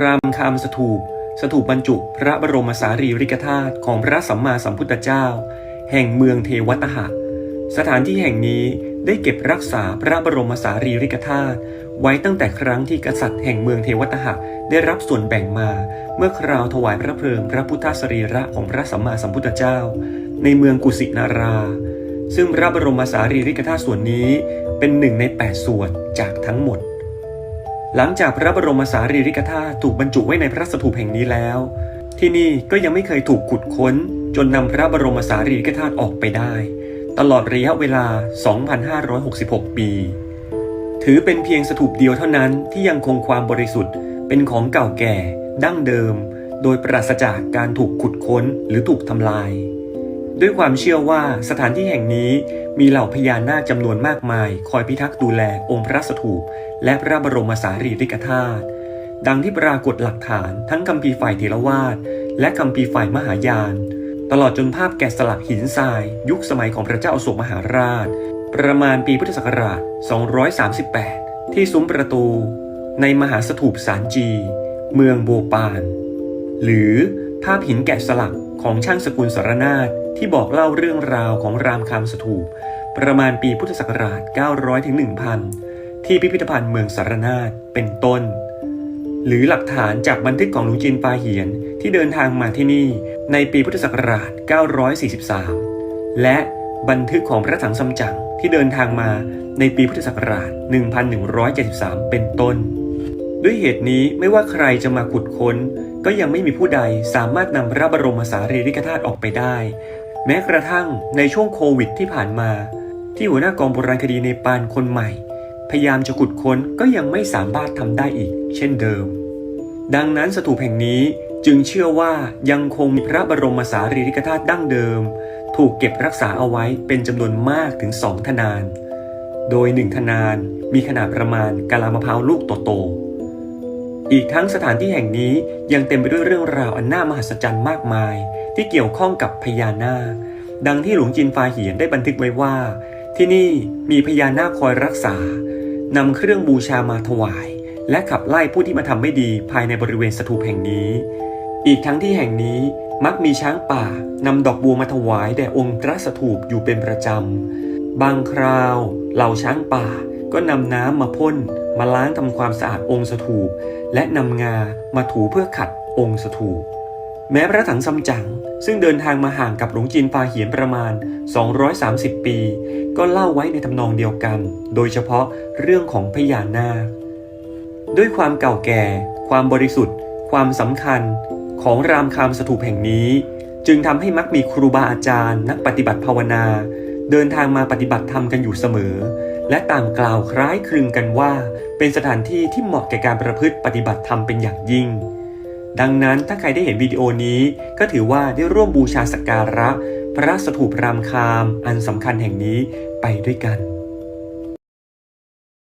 รามคามสถูป สถูปบรรจุพระบรมสารีริกธาตุของพระสัมมาสัมพุทธเจ้า แห่งเมืองเทวตหะ สถานที่แห่งนี้ได้เก็บรักษาพระบรมสารีริกธาตุไว้ตั้งแต่ครั้งที่กษัตริย์แห่งเมืองเทวตหะได้รับส่วนแบ่งมา เมื่อคราวถวายพระเพลิงพระพุทธสรีระของพระสัมมาสัมพุทธเจ้า ในเมืองกุสินารา ซึ่งพระบรมสารีริกธาตุส่วนนี้เป็นหนึ่งใน 8 ส่วนจากทั้งหมด หลังจากพระบรมสารีริกธาตุถูกบรรจุไว้ในพระสถูปแห่งนี้แล้ว ที่นี่ก็ยังไม่เคยถูกขุดค้น จนนำพระบรมสารีริกธาตุออกไปได้ ตลอดระยะเวลา 2,566 ปี ถือเป็นเพียงสถูปเดียวเท่านั้นที่ยังคงความบริสุทธิ์ เป็นของเก่าแก่ ดั้งเดิม โดยปราศจากการถูกขุดค้นหรือถูกทำลาย ด้วยความเชื่อว่าสถานที่แห่งนี้มีเหล่าพญานาคจำนวนมากมาย คอยพิทักษ์ดูแลองค์พระสถูป และพระบรมสารีริกธาตุดังที่ปรากฏหลักฐานทั้งคัมภีฝ่ายเทรวาสและคัมภีฝ่ายมหายาน ตลอดจนภาพแกะสลักหินทราย ยุคสมัยของพระเจ้าอโศกมหาราช ประมาณปีพุทธศักราช 238 ที่ซุ้มประตู ในมหาสถูปสารจี เมืองโบปาน หรือภาพหินแกะสลัก ของช่างสกุลสารนาถที่บอกเล่าเรื่องราวของรามคำสถูป ประมาณปีพุทธศักราช 900ถึง1,000 ที่พิพิธภัณฑ์เมืองสารนาถเป็นต้น หรือหลักฐานจากบันทึกของหลวงจีนปาเหียนที่เดินทางมาที่นี่ในปีพุทธศักราช 943 และบันทึกของพระถังซัมจั๋งที่เดินทางมาในปีพุทธศักราช 1173 เป็นต้น ด้วยเหตุนี้ไม่ว่าใครจะมาขุดค้น ก็ยังไม่มีผู้ใดสามารถนำพระบรมสารีริกธาตุออกไปได้ แม้กระทั่งในช่วงโควิดที่ผ่านมา ที่หัวหน้ากองโบราณคดีในปานคนใหม่ พยายามจะขุดค้นก็ยังไม่สามารถทำได้อีก เช่นเดิม ดังนั้นสถูปแห่งนี้จึงเชื่อว่ายังคงมีพระบรมสารีริกธาตุดั้งเดิม ถูกเก็บรักษาเอาไว้เป็นจำนวนมากถึงสองทนาน โดยหนึ่งทนานมีขนาดประมาณกะลามะพร้าวลูกโตๆ อีกทั้งสถานที่แห่งนี้ยังเต็มไปด้วยเรื่องราวอันน่ามหัศจรรย์มากมาย ที่เกี่ยวข้องกับพญานาค ดังที่หลวงจินฟาเหียนได้บันทึกไว้ว่า ที่นี่มีพญานาคคอยรักษานำเครื่องบูชามาถวาย และขับไล่ผู้ที่มาทำไม่ดีภายในบริเวณสถูปแห่งนี้ อีกทั้งที่แห่งนี้มักมีช้างป่านำดอกบัวมาถวายแด่องค์พระสถูปอยู่เป็นประจำบางคราวเหล่าช้างป่าก็นำน้ำมาพ่น มาล้างทำความสะอาดองค์สถูปและนำงามาถูเพื่อขัดองค์สถูปแม้พระถังซัมจั๋งซึ่งเดินทางมาห่างกับหลวงจีนฟาเหียนประมาณ 230 ปี ก็เล่าไว้ในทำนองเดียวกัน โดยเฉพาะเรื่องของพญานาคด้วยความเก่าแก่ ความบริสุทธิ์ ความสำคัญ ของรามคามสถูปแห่งนี้ จึงทำให้มักมีครูบาอาจารย์ นักปฏิบัติภาวนา เดินทางมาปฏิบัติธรรมกันอยู่เสมอ และต่างกล่าวคล้ายคลึงกันว่า เป็นสถานที่ที่เหมาะแก่การประพฤติปฏิบัติธรรมเป็นอย่างยิ่ง ดังนั้นถ้าใครได้เห็นวิดีโอนี้ ก็ถือว่าได้ร่วมบูชาสักการะ พระสถูปรามคาม อันสำคัญแห่งนี้ไปด้วยกัน